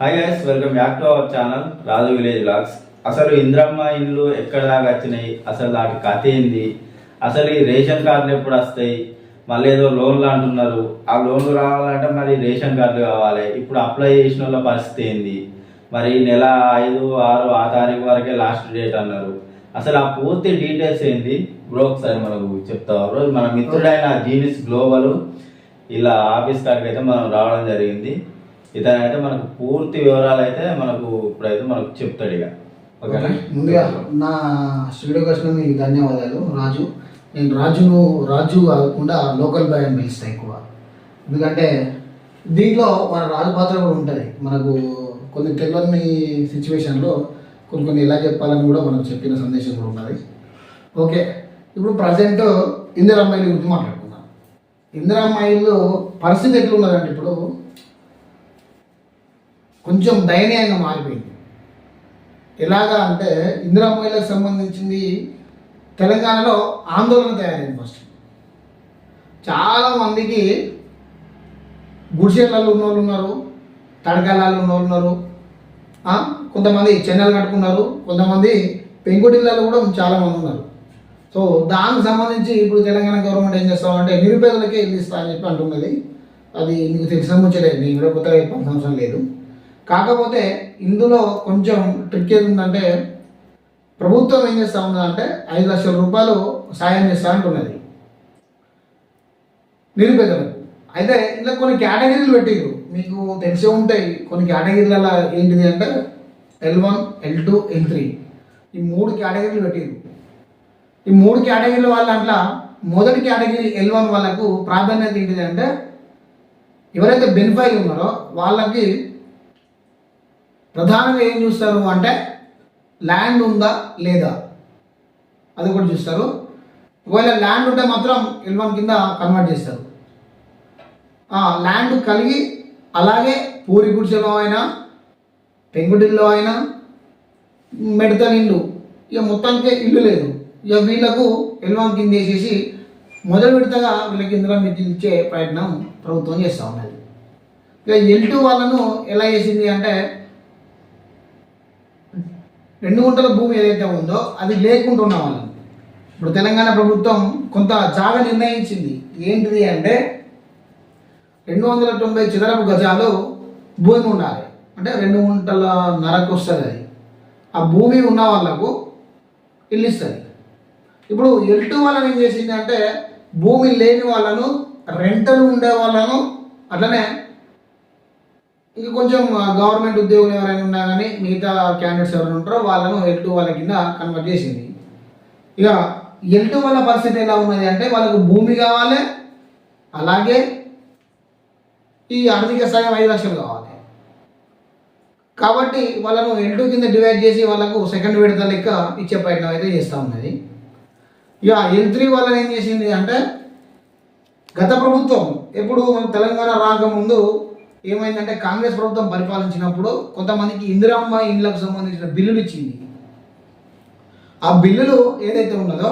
Hi guys welcome back to our channel Raju village vlogs అసలు ఇంద్రమ్మ ఇండ్లు ఎక్కడ దాకా వచ్చినాయి? అసలు దాటి కథ ఏంది? అసలు ఈ రేషన్ కార్డులు ఎప్పుడు వస్తాయి? మళ్ళీ ఏదో లోన్లు అంటున్నారు. ఆ లోన్లు రావాలంటే మరి రేషన్ కార్డు కావాలి. ఇప్పుడు అప్లై చేసిన వాళ్ళ పరిస్థితి ఏంది? మరి నెల ఐదు ఆరు ఆ తారీఖు వరకే లాస్ట్ డేట్ అన్నారు. అసలు ఆ పూర్తి డీటెయిల్స్ ఏంది? బ్రో ఒకసారి మనకు చెప్తావా బ్రో మన మిత్రుడైన జీనిస్ గ్లోబల్ ఇలా ఆఫీస్ కాడికి అయితే మనం రావడం జరిగింది. ఇతను అయితే మనకు పూర్తి వివరాలు అయితే మనకు ఇప్పుడైతే మనకు చెప్తాడు ఇక. ఓకేనా? ముందుగా నా స్టూడియోకి వచ్చిన మీకు ధన్యవాదాలు రాజు. నేను రాజును రాజు కాకుండా లోకల్ బాయ్ అని పిలుస్తాను ఎక్కువ. ఎందుకంటే దీంట్లో మన రాజు పాత్ర కూడా ఉంటుంది. మనకు కొన్ని తెలియని సిచ్యువేషన్లో కొన్ని కొన్ని ఎలా చెప్పాలని కూడా మనం చెప్పిన సందేశం కూడా ఉన్నది. ఓకే. ఇప్పుడు ప్రజెంట్ ఇందిరమ్మాయిల గురించి మాట్లాడుకుందాం. ఇందిరమ్మాయిలు పరిస్థితి ఎట్లున్నదంటే ఇప్పుడు కొంచెం దయనీయంగా మారిపోయింది. ఎలాగా అంటే ఇందిరా సంబంధించింది తెలంగాణలో ఆందోళన తయారైంది ఫస్ట్ చాలా మందికి గుడిసెలలో ఉన్న వాళ్ళు ఉన్నారు తడకలలో ఉన్న వాళ్ళు ఉన్నారు కొంతమంది చెన్నెలు కట్టుకున్నారు కొంతమంది పెంకుటిళ్ళలో కూడా చాలా మంది ఉన్నారు. సో దానికి సంబంధించి ఇప్పుడు తెలంగాణ గవర్నమెంట్ ఏం చేస్తామంటే నిరుపేదలకే ఇల్లు ఇస్తా అని చెప్పి అంటున్నది. అది మీకు తెలిసిన ముచ్చలేదు నేను కూడా కొత్తగా చెప్పాల్సిన అవసరం లేదు. కాకపోతే ఇందులో కొంచెం ట్రిక్ ఏది ఉందంటే ప్రభుత్వం ఏం చేస్తా ఉన్నదంటే ఐదు లక్షల రూపాయలు సాయం చేస్తా అంటున్నది నిరుపేదలకు అయితే ఇలా కొన్ని కేటగిరీలు పెట్టారు మీకు తెలిసే ఉంటాయి కొన్ని కేటగిరీలలో ఏంటిది అంటే L one L two L three ఈ మూడు కేటగిరీలు పెట్టిరు ఈ మూడు కేటగిరీల వాళ్ళ అట్లా మొదటి కేటగిరీ ఎల్ వన్ వాళ్ళకు ప్రాధాన్యత ఏంటిది అంటే ఎవరైతే బెనిఫై ఉన్నారో వాళ్ళకి ప్రధానంగా ఏం చూస్తారు అంటే ల్యాండ్ ఉందా లేదా? అది కూడా చూస్తారు. ఒకవేళ ల్యాండ్ ఉంటే మాత్రం ఎల్వన్ కింద కన్వర్ట్ చేస్తారు. ల్యాండ్ కలిగి అలాగే పూరి గుడిసెలో అయినా పెంకుటిల్లో అయినా మెడతల ఇల్లు ఇక మొత్తానికే ఇల్లు లేదు. ఇక వీళ్ళకు ఎల్వన్ కింద వేసేసి మొదలు విడతగా వీళ్ళకి ఇందులో మిత్రులు ఇచ్చే ప్రయత్నం ప్రభుత్వం చేస్తూ ఉన్నది. ఇక ఎల్ టూ వాళ్ళను ఎలా చేసింది అంటే రెండు గుంటల భూమి ఏదైతే ఉందో అది లేకుండా ఉన్న వాళ్ళని ఇప్పుడు తెలంగాణ ప్రభుత్వం కొంత జాగ నిర్ణయించింది. ఏంటిది అంటే రెండు వందల తొంభై చదరపు గజాలు భూమి ఉండాలి. అంటే రెండు గుంటల నరకు వస్తుంది అది. ఆ భూమి ఉన్న వాళ్ళకు ఇల్లు ఇస్తుంది. ఇప్పుడు ఎల్టు వాళ్ళని ఏం చేసింది అంటే భూమి లేని వాళ్ళను రెంటలు ఉండే వాళ్ళను అట్లనే ఇక కొంచెం గవర్నమెంట్ ఉద్యోగులు ఎవరైనా ఉన్నా కానీ మిగతా క్యాండిడేట్స్ ఎవరైనా ఉంటారో వాళ్ళను ఎల్ టూ వాళ్ళ కింద కన్వర్ట్ చేసింది. ఇక ఎల్ టూ వాళ్ళ పరిస్థితి ఎలా ఉన్నది అంటే వాళ్ళకు భూమి కావాలి అలాగే ఈ ఆర్థిక సాయం ఐదు లక్షలు కావాలి. కాబట్టి వాళ్ళను ఎల్ టూ కింద డివైడ్ చేసి వాళ్ళకు సెకండ్ విడత లెక్క ఇచ్చే ప్రయత్నం అయితే చేస్తూ ఉన్నది. ఇక ఎల్ త్రీ వాళ్ళని ఏం చేసింది అంటే గత ప్రభుత్వం ఎప్పుడు మన తెలంగాణ రాకముందు ఏమైందంటే కాంగ్రెస్ ప్రభుత్వం పరిపాలించినప్పుడు కొంతమందికి ఇందిరమ్మ ఇండ్లకు సంబంధించిన బిల్లులు ఇచ్చింది. ఆ బిల్లులు ఏదైతే ఉన్నదో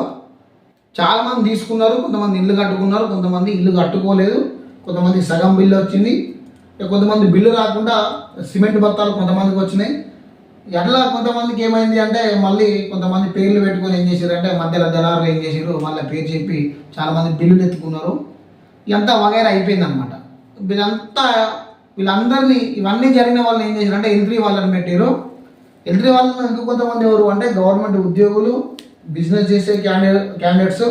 చాలామంది తీసుకున్నారు కొంతమంది ఇల్లు కట్టుకున్నారు కొంతమంది ఇల్లు కట్టుకోలేదు కొంతమంది సగం బిల్లు వచ్చింది. కొంతమంది బిల్లు రాకుండా సిమెంట్ బత్తాలు కొంతమందికి వచ్చినాయి. ఎట్లా కొంతమందికి ఏమైంది అంటే మళ్ళీ కొంతమంది పేర్లు పెట్టుకొని ఏం చేశారు అంటే మధ్యలో దళారులు ఏం చేశారు మళ్ళీ పేరు చెప్పి చాలామంది బిల్లులు ఎత్తుకున్నారు. ఇదంతా వగైరా అయిపోయింది అనమాట వీళ్ళంతా వీళ్ళందరినీ ఇవన్నీ జరిగిన వాళ్ళు ఏం చేశారు అంటే ఎంట్రీ వాళ్ళని పెట్టారు. ఎంట్రీ వాళ్ళని ఇంకా కొంతమంది ఎవరు అంటే గవర్నమెంట్ ఉద్యోగులు బిజినెస్ చేసే క్యాండిడేట్ క్యాండిడేట్స్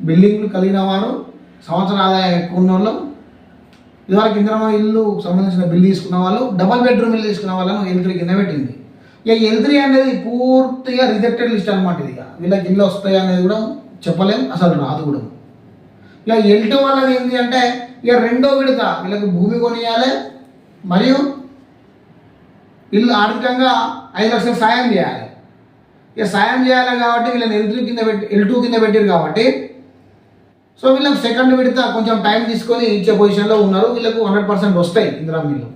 బిల్డింగ్లు కలిగిన వారు సంవత్సర ఆదాయం ఎక్కువ ఉన్న వాళ్ళు ఇదివరకు ఇంద్రమ ఇల్లు సంబంధించిన బిల్లు తీసుకున్న వాళ్ళు డబల్ బెడ్రూమ్ ఇల్లు తీసుకున్న వాళ్ళను ఎల్త్రీ కింద పెట్టింది. ఇక ఎల్త్రీ అనేది పూర్తిగా రిజెక్టెడ్ లిస్ట్ అనమాట ఇది ఇక. వీళ్ళకి ఇల్లు వస్తాయి అనేది కూడా చెప్పలేము అసలు రాదు కూడా. ఇక ఎల్టు వాళ్ళది ఏంటి అంటే ఇక రెండో విడత వీళ్ళకి భూమి కొనియాలి మరియు వీళ్ళు ఆర్థికంగా ఐదు లక్షలు సాయం చేయాలి. ఇక సాయం చేయాలి కాబట్టి వీళ్ళని ఎల్ కింద పెట్టి ఎల్ టూ కింద పెట్టారు కాబట్టి సో వీళ్ళకి సెకండ్ విడత కొంచెం టైం తీసుకొని ఇచ్చే పొజిషన్లో ఉన్నారు. వీళ్ళకు హండ్రెడ్ పర్సెంట్ వస్తాయి ఇందిరా మిల్లు.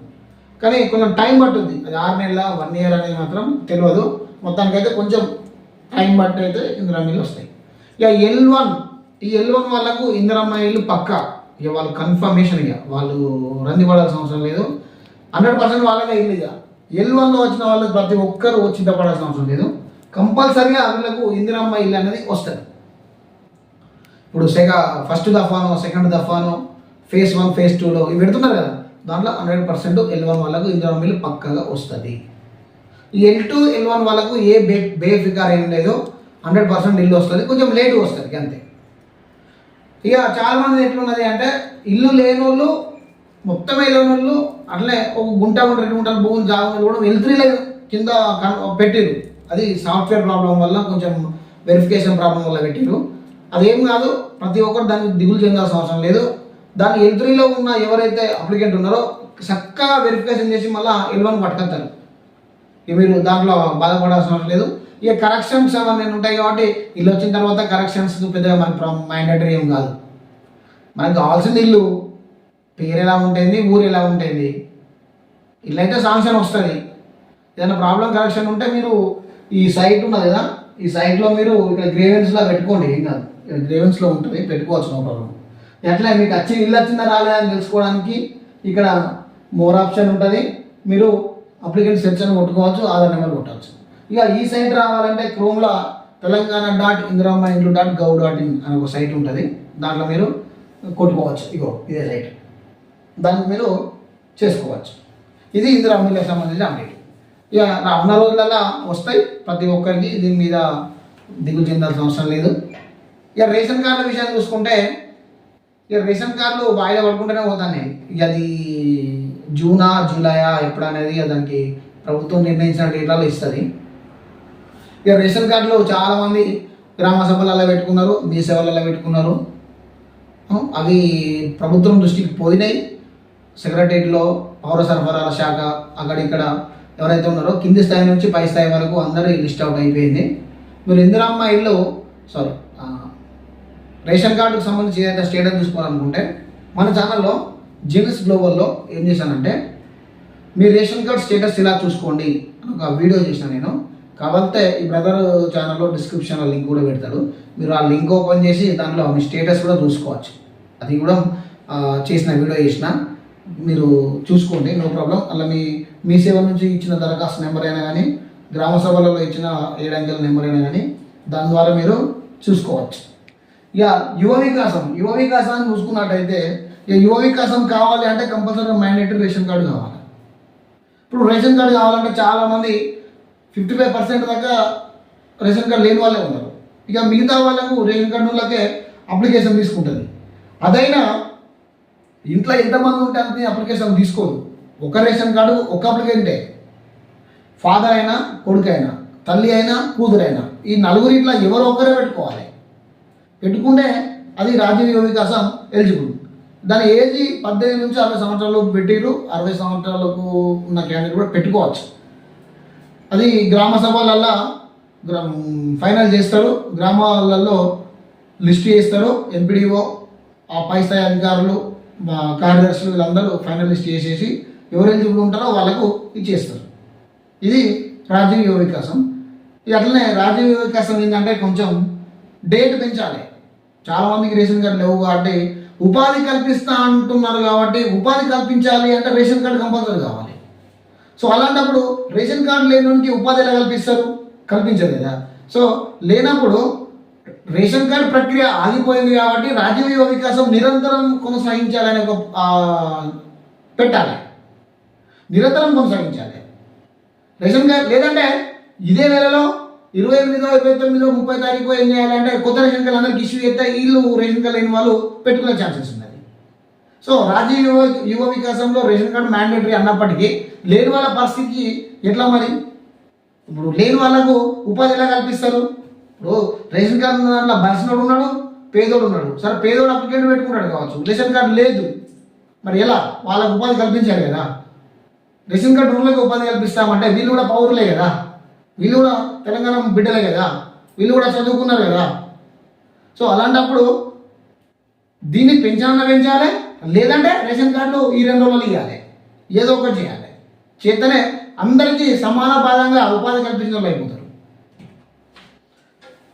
కానీ కొంచెం టైం పట్టుద్ది. అది ఆరు నెలల వన్ ఇయర్ అనేది మాత్రం తెలియదు. మొత్తానికైతే కొంచెం టైం బట్టి అయితే ఇందిరా మిల్లు వస్తాయి. ఇక ఎల్ వన్ ఈ ఎల్ వన్ వాళ్ళకు ఇందిరమ్మ ఇల్లు పక్క. ఇక వాళ్ళు కన్ఫర్మేషన్ ఇక. వాళ్ళు రంది పడాల్సిన అవసరం లేదు. హండ్రెడ్ పర్సెంట్ వాళ్ళకే ఇల్లు ఇక. ఎల్ వన్లో వచ్చిన వాళ్ళకి ప్రతి ఒక్కరు చింతపడాల్సిన అవసరం లేదు. కంపల్సరిగా వీళ్ళకు ఇందిరమ్మ ఇల్లు అనేది వస్తుంది. ఇప్పుడు సెక ఫస్ట్ దఫాను సెకండ్ దఫాను ఫేజ్ వన్ ఫేజ్ టూలో ఇవి పెడుతున్నారు కదా. దాంట్లో హండ్రెడ్ పర్సెంట్ ఎల్ వన్ వాళ్ళకు ఇందిరమ్మ ఇల్లు పక్కగా వస్తుంది. ఈ ఎల్ టూ ఎల్ వన్ వాళ్ళకు ఏ బే బేఫికార్ ఏం లేదు హండ్రెడ్ పర్సెంట్ ఇల్లు వస్తుంది. కొంచెం లేట్ వస్తుంది అంతే. ఇక చాలా మంది ఎట్లున్నది అంటే ఇల్లు లేని వాళ్ళు మొత్తం వెళ్ళిన వాళ్ళు అట్లే ఒక గుంట గుంట రెండు గుంటలు భూమి జాగ్రత్తలు కూడా వెళ్తులే కింద పెట్టిరు అది సాఫ్ట్వేర్ ప్రాబ్లం వల్ల కొంచెం వెరిఫికేషన్ ప్రాబ్లం వల్ల పెట్టిరు అదేం కాదు ప్రతి ఒక్కరు దానికి దిగులు చెందాల్సిన అవసరం లేదు. దాని ఎంట్రీలో ఉన్న ఎవరైతే అప్లికెంట్ ఉన్నారో చక్కగా వెరిఫికేషన్ చేసి మళ్ళీ ఎల్వన్ పట్టుకొస్తారు ఇక మీరు దాంట్లో బాధపడాల్సిన అవసరం లేదు. ఇక కరెక్షన్స్ అవన్నీ ఉంటాయి కాబట్టి ఇల్లు వచ్చిన తర్వాత కరెక్షన్స్ పెద్దగా మనకి మైండటరీ ఏం కాదు. మనకు కావాల్సింది ఇల్లు. పేరు ఎలా ఉంటుంది ఊరు ఎలా ఉంటుంది? ఇట్లా అయితే సాంక్షన్ వస్తుంది. ఏదైనా ప్రాబ్లం కరెక్షన్ ఉంటే మీరు ఈ సైట్ ఉన్నది కదా ఈ సైట్లో మీరు ఇక్కడ గ్రేవెన్స్లో పెట్టుకోండి ఏం కాదు. ఇక్కడ గ్రేవెన్స్లో ఉంటుంది పెట్టుకోవచ్చు నో ప్రాబ్లం ఎట్లా మీకు వచ్చి ఇల్లు వచ్చిందా రాలేదా అని తెలుసుకోవడానికి ఇక్కడ మోర్ ఆప్షన్ ఉంటుంది. మీరు అప్లికెంట్ సెక్షన్ కొట్టుకోవచ్చు ఆధార్ నెంబర్ కొట్టవచ్చు. ఇక ఈ సైట్ రావాలంటే క్రోమ్లో తెలంగాణ డాట్ ఇందిరామ్మ ఇండ్లు డాట్ గవ్ డాట్ ఇన్ అనే ఒక సైట్ ఉంటుంది. దాంట్లో మీరు కొట్టుకోవచ్చు. ఇగో ఇదే సైట్. దానికి మీరు చేసుకోవచ్చు. ఇది ఇందిరామ్మ సంబంధించిన అప్డేట్ ఇక రానున్న రోజులలో వస్తాయి. ప్రతి ఒక్కరికి దీని మీద దిగులు చెందాల్సిన అవసరం లేదు. ఇక రేషన్ కార్డుల విషయాన్ని చూసుకుంటే ఇక రేషన్ కార్డులు వాయిదా పడుకుంటూనే పోతాయి ఇక అది జూనా జూలైయా ఎప్పుడు అనేది దానికి ప్రభుత్వం నిర్ణయించిన డేట్లలో ఇస్తుంది. ఇక రేషన్ కార్డులు చాలామంది గ్రామ సభలలో పెట్టుకున్నారు మీ సేవలలో పెట్టుకున్నారు. అవి ప్రభుత్వం దృష్టికి పోయినాయి. సెక్రటరీలో పౌర సరఫరాల శాఖ అక్కడ ఇక్కడ ఎవరైతే ఉన్నారో కింది స్థాయి నుంచి పై స్థాయి వరకు అందరూ లిస్ట్ అవుట్ అయిపోయింది. మీరు ఇందిరమ్మ ఇల్లు సారీ రేషన్ కార్డుకు సంబంధించి ఏదైతే స్టేటస్ చూసుకోవాలనుకుంటే మన ఛానల్లో జీనస్ గ్లోబల్లో ఏం చేశానంటే మీ రేషన్ కార్డ్ స్టేటస్ ఇలా చూసుకోండి అని ఒక వీడియో చేసిన నేను. కాకపోతే ఈ బ్రదర్ ఛానల్లో డిస్క్రిప్షన్లో లింక్ కూడా పెడతాడు. మీరు ఆ లింక్ ఓపెన్ చేసి దాంట్లో మీ స్టేటస్ కూడా చూసుకోవచ్చు. అది కూడా చేసిన వీడియో చేసిన. మీరు చూసుకోండి నో ప్రాబ్లం అలా మీ మీ సేవ నుంచి ఇచ్చిన దరఖాస్తు నెంబర్ అయినా కానీ గ్రామ సభలలో ఇచ్చిన ఏడంకెల నెంబర్ అయినా కానీ దాని ద్వారా మీరు చూసుకోవచ్చు. ఇక యువ వికాసం. యువ వికాసాన్ని చూసుకున్నట్టయితే ఇక యువ వికాసం కావాలి అంటే కంపల్సరీ మ్యాండేటరీ రేషన్ కార్డు కావాలి. ఇప్పుడు రేషన్ కార్డు కావాలంటే చాలామంది ఫిఫ్టీ ఫైవ్ పర్సెంట్ దాకా రేషన్ కార్డు లేని వాళ్ళే ఉన్నారు. ఇక మిగతా వాళ్ళకు రేషన్ కార్డు వాళ్ళకే అప్లికేషన్ తీసుకుంటుంది. అదైనా ఇంట్లో ఎంతమంది ఉంటే అంత అప్లికేషన్ తీసుకోదు ఒక రేషన్ కార్డు ఒక అప్లికెంటే ఫాదర్ అయినా కొడుకు అయినా తల్లి అయినా కూతురైనా ఈ నలుగురిట్లో ఎవరో ఒకరే పెట్టుకోవాలి. పెట్టుకుంటే అది రాజీవ్ వికాసం ఎలిజిబుల్. దాని ఏజ్ పద్దెనిమిది నుంచి అరవై సంవత్సరాలకు పెట్టిరు అరవై సంవత్సరాలకు ఉన్న క్యాండిడేట్ కూడా పెట్టుకోవచ్చు. అది గ్రామ సభలల్లో ఫైనల్ చేస్తారు. గ్రామాలలో లిస్ట్ చేస్తారు. ఎంపీడీఓ ఆ పై స్థాయి అధికారులు కార్యదర్శులు అందరూ ఫైనల్ లిస్ట్ చేసేసి ఎవరు ఎలిజిబుల్ ఉంటారో వాళ్ళకు ఇచ్చేస్తారు. ఇది రాజీవ్ యువ వికాసం అట్లనే రాజీవ్ యువ వికాసం ఏంటంటే కొంచెం డేట్ పెంచాలి. చాలా మందికి రేషన్ కార్డు లేవు కాబట్టి ఉపాధి కల్పిస్తా అంటున్నారు కాబట్టి ఉపాధి కల్పించాలి అంటే రేషన్ కార్డు కంపల్సరీ కావాలి. సో అలాంటప్పుడు రేషన్ కార్డు లేనికి ఉపాధి ఎలా కల్పిస్తారు? కల్పించలేదా? సో లేనప్పుడు రేషన్ కార్డు ప్రక్రియ ఆగిపోయింది కాబట్టి రాజీవ్ యువ వికాసం నిరంతరం కొనసాగించాలని ఒక పెట్టాలి. నిరంతరం కొనసాగించాలి. రేషన్ కార్డు లేదంటే ఇదే నెలలో ఇరవై ఎనిమిదో ఇరవై తొమ్మిదో ముప్పై తారీఖు ఏం చేయాలంటే కొత్త రేషన్ కార్డు అందరికి ఇష్యూ చేస్తే వీళ్ళు రేషన్ కార్డు లేని వాళ్ళు పెట్టుకునే ఛాన్సెస్ ఉన్నది. సో రాజీవ యువ యువ వికాసంలో రేషన్ కార్డు మ్యాండేటరీ అన్నప్పటికీ లేని వాళ్ళ పరిస్థితి ఎట్లా మరి? ఇప్పుడు లేని వాళ్ళకు ఉపాధి ఎలా కల్పిస్తారు? ఇప్పుడు రేషన్ కార్డు ఉన్న దాంట్లో బలిసినోడు ఉన్నాడు పేదోడు ఉన్నాడు. సరే పేదోడు అప్లికేట్ పెట్టుకుంటాడు కావచ్చు. రేషన్ కార్డు లేదు. మరి ఎలా? వాళ్ళకు ఉపాధి కల్పించాలి కదా. రేషన్ కార్డు ఉన్నోళ్ళకి ఉపాధి కల్పిస్తామంటే వీళ్ళు కూడా పౌరులే కదా. వీళ్ళు కూడా తెలంగాణ బిడ్డలే కదా. వీళ్ళు కూడా చదువుకున్నారు కదా. సో అలాంటప్పుడు దీన్ని పెంచాలన్నా పెంచాలి లేదంటే రేషన్ కార్డులు ఈ రెండు రోజులు ఇవ్వాలి ఏదో ఒకటి చేయాలి. చేతనే అందరికీ సమాన భాగంగా ఉపాధి కల్పించడం అయిపోతుంది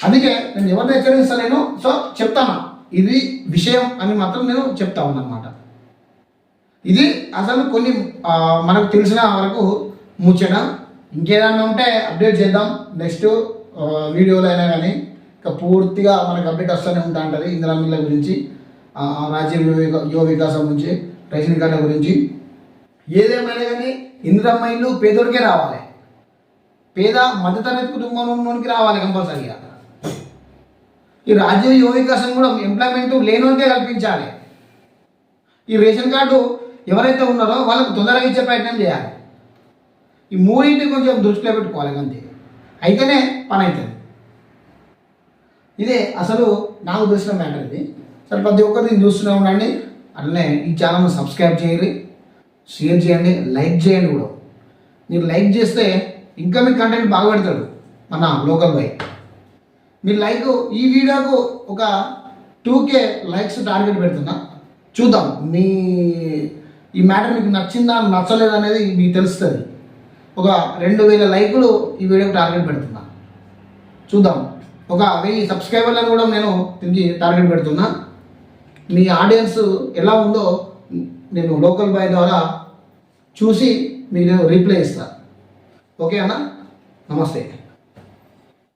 అందుకే నేను ఎవరిని హెచ్చరించలేను సో చెప్తాను. ఇది విషయం అని మాత్రం నేను చెప్తా ఉన్నాను ఇది అసలు కొన్ని మనకు తెలిసిన వరకు ముచ్చట. ఇంకేదన్నా ఉంటే అప్డేట్ చేద్దాం. నెక్స్ట్ వీడియోలో అయినా కానీ ఇక పూర్తిగా మనకు అప్డేట్ వస్తూనే ఉంటా ఉంటుంది ఇందిరా మిల్ల గురించి రాజీవ్ యువ వికాసం గురించి రేషన్ కార్డుల గురించి. ఏదేమైనా కానీ ఇందిరమ్మ ఇల్లు పేదోడికే రావాలి. పేద మధ్యతరగతి కుటుంబంలోనికి రావాలి కంపల్సరీగా. ఈ రాజ్య యువ వికాసం కూడా ఎంప్లాయ్మెంట్ లేనికే కల్పించాలి. ఈ రేషన్ కార్డు ఎవరైతే ఉన్నారో వాళ్ళకు తొందరగా ఇచ్చే ప్రయత్నం చేయాలి. ఈ మూడింటిని కొంచెం దృష్టిలో పెట్టుకోవాలి అంతే. అయితేనే పని అవుతుంది ఇదే అసలు నాకు తెలిసిన మ్యాటర్ ఇది సరే ప్రతి ఒక్కరిని చూస్తూనే ఉండండి. అట్లనే ఈ ఛానల్ని సబ్స్క్రైబ్ చేయండి. షేర్ చేయండి. లైక్ చేయండి కూడా. మీరు లైక్ చేస్తే ఇంకా మీ కంటెంట్ బాగా పెడతాడు మన లోకల్ బై. మీ లైక్ ఈ వీడియోకు ఒక టూ కే లైక్స్ టార్గెట్ పెడుతున్నా. చూద్దాం. మీ ఈ మ్యాటర్ మీకు నచ్చిందా నచ్చలేదా అనేది మీకు తెలుస్తుంది. ఒక రెండు వేల లైకులు ఈ వీడియోకి టార్గెట్ పెడుతున్నా. చూద్దాం. ఒక వెయ్యి సబ్స్క్రైబర్లను కూడా నేను తిరిగి టార్గెట్ పెడుతున్నా. మీ ఆడియన్స్ ఎలా ఉందో నేను లోకల్ బాయ్ ద్వారా చూసి మీకు రీప్లై ఇస్తాను ఓకే అన్న? నమస్తే.